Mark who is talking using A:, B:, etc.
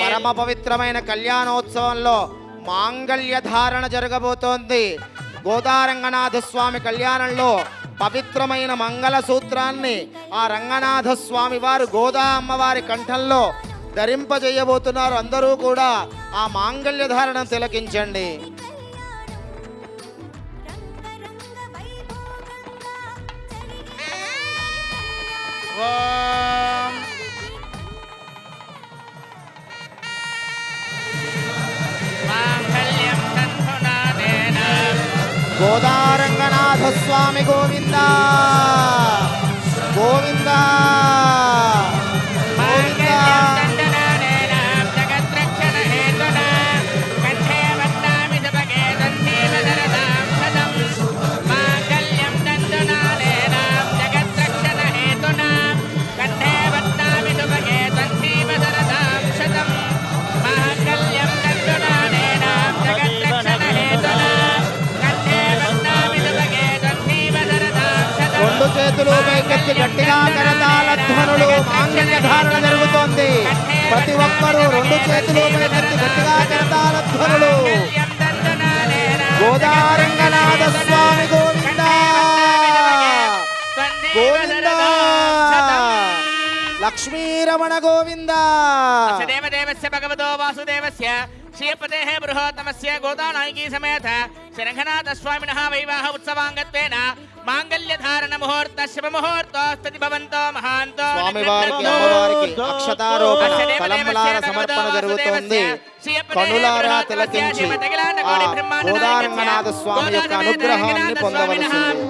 A: పరమ పవిత్రమైన కళ్యాణోత్సవంలో మాంగళ్య ధారణ జరగబోతోంది. గోదారంగనాథ స్వామి కళ్యాణంలో పవిత్రమైన మంగళ సూత్రాన్ని ఆ రంగనాథ స్వామి వారు గోదా అమ్మవారి కంఠంలో ధరింపజేయబోతున్నారు. అందరూ కూడా ఆ మాంగళ్య ధారణ తిలకించండి
B: ఓం
A: గోదారంగనాథ స్వామి గోవిందా. చేతులు పైకెత్తి గట్టిగా కరతాల ధ్వనులు మాంగళ్య ధారణ జరుగుతోంది. ప్రతి ఒక్కరూ రెండు చేతులు పైకెత్తి గట్టిగా కరతాల ధ్వనులు. గోదారంగనాథ స్వామి గోవింద. గోవింద. లక్ష్మీరమణ గోవింద.
B: భగవతో వాసుదేవస్య. శ్రీపతేః బృహోత్తమస్య గోదానాయకీ సమేత శరంఖనాథ స్వామినః వైవాహ ఉత్సవాంగత్వేన మాంగళ్య ధారణ ముహూర్త శుభ ముహూర్తోస్తతి భవంతో మహాంతో
A: స్వామివారికి అమ్మవారికి అక్షతారోపణ తలంబలార సమర్పణ జరుగుతోంది కనులారా తిలకించి గోదారంగనాథ స్వామి యొక్క అనుగ్రహాన్ని పొందవలసింది